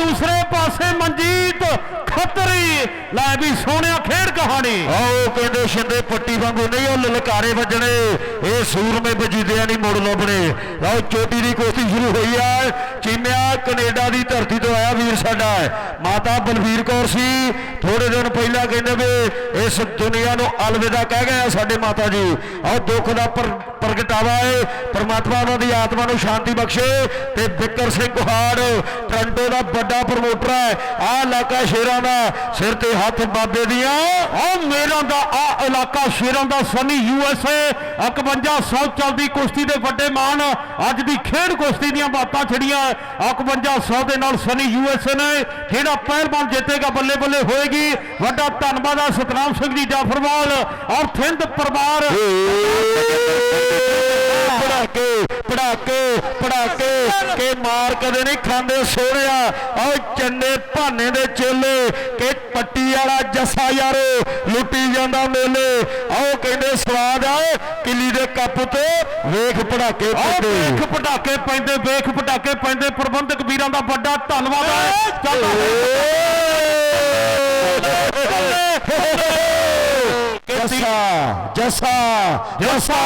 ਦੂਸਰੇ ਪਾਸੇ ਮਨਜੀਤ ਖੱਤਰੀ। ਲੈ ਵੀ ਸੋਹਣਿਆ ਖੇਡ ਕਹਾਣੀ। ਆਓ ਕਹਿੰਦੇ ਛਿੰਦੇ ਪੱਟੀ ਵਾਂਗੂ ਨਹੀਂ ਉਹ ਲਲਕਾਰੇ ਵੱਜਣੇ। ਇਹ ਸੂਰਮੇ ਵਜੀਦਿਆਂ ਨਹੀਂ ਮੁੜ ਲੱਭਣੇ। ਲਓ ਚੋਟੀ ਦੀ ਕੋਸ਼ਿਸ਼ ਸ਼ੁਰੂ ਹੋਈ ਆ ਚੀਮਿਆ ਦੀ ਧਰਤੀ ਤੋਂ ਆਇਆ ਵੀਰ ਸਾਡਾ। ਮਾਤਾ ਬਲਵੀਰ ਕੌਰ ਸੀ। ਥੋੜੇ ਦਿਨ ਪਹਿਲਾਂ ਕਹਿੰਦੇ ਵੀ ਇਸ ਦੁਨੀਆ ਨੂੰ ਅਲਵਿਦਾ ਕਹਿ ਗਏ ਆ ਸਾਡੇ ਮਾਤਾ ਜੀ। ਆਓ ਦੁੱਖ ਦਾ ਪ੍ਰਗਟਾਵਾ ਹੈ ਪ੍ਰਮਾਤਮਾ ਉਹਨਾਂ ਦੀ ਆਤਮਾ ਨੂੰ ਸ਼ਾਂਤੀ ਬਖਸ਼ੇ ਤੇ ਬਿੱਕਰ ਸਿੰਘ ਕੁਹਾੜ, ਟ੍ਰਾਂਟੋ ਦਾ ਵੱਡਾ ਪ੍ਰਮੋਟਰ ਹੈ। ਆਹ ਇਲਾਕਾ ਸ਼ੇਰਾਂ ਦਾ, ਸਿਰ ਤੇ ਹੱਥ ਬਾਬੇ ਦੀਆਂ। ਆ ਮੇਰਾ ਦਾ, ਆਹ ਇਲਾਕਾ ਸ਼ੇਰਾਂ ਦਾ ਸਨੀ ਯੂ ਐਸ ਏ 5100 ਚੱਲਦੀ ਕੁਸ਼ਤੀ ਦੇ ਵੱਡੇ ਮਾਨ ਅੱਜ ਦੀ ਖੇਡ ਕੁਸ਼ਤੀ ਦੀਆਂ ਬਾਤਾਂ ਛੜੀਆਂ। 5100 ਦੇ ਨਾਲ ਸਨੀ ਯੂ ਐਸ ਏ ਨੇ ਜਿਹੜਾ ਪਹਿਲਵਾਨ ਜਿੱਤੇਗਾ ਬੱਲੇ ਬੱਲੇ ਹੋਏਗੀ। ਵੱਡਾ ਧੰਨਵਾਦ ਆ ਸਤਨਾਮ ਸਿੰਘ ਜੀ ਜਾਫਰਵਾਲ ਔਰ ਥਿੰਦ ਪਰਿਵਾਰ। ਪੜਾਕੇ ਪੜਾਕੇ ਪੜਾਕੇ ਕੇ ਮਾਰ ਕਦੇ ਨਹੀਂ ਖਾਂਦੇ ਸੋਹਣਿਆ ਆਓ ਚੰਨੇ ਭਾਨੇ ਦੇ ਚੇਲੇ ਕਿ ਪੱਟੀ ਵਾਲਾ ਜੱਸਾ ਯਾਰੋ ਲੁੱਟੀ ਜਾਂਦਾ ਮੇਲੇ। ਆਓ ਕਹਿੰਦੇ ਸਵਾਦ ਆ ਕਿੱਲੀ ਦੇ ਕੱਪ ਤੇ ਵੇਖ ਪੜਾਕੇ ਆਹ ਪੈਂਦੇ। ਵੇਖ ਪਟਾਕੇ ਪੈਂਦੇ ਵੇਖ ਪਟਾਕੇ ਪੈਂਦੇ। ਪ੍ਰਬੰਧਕ ਵੀਰਾਂ ਦਾ ਵੱਡਾ ਧੰਨਵਾਦ ਹੈ। ਚੱਲ ਜੱਸਾ ਜੱਸਾ ਜੱਸਾ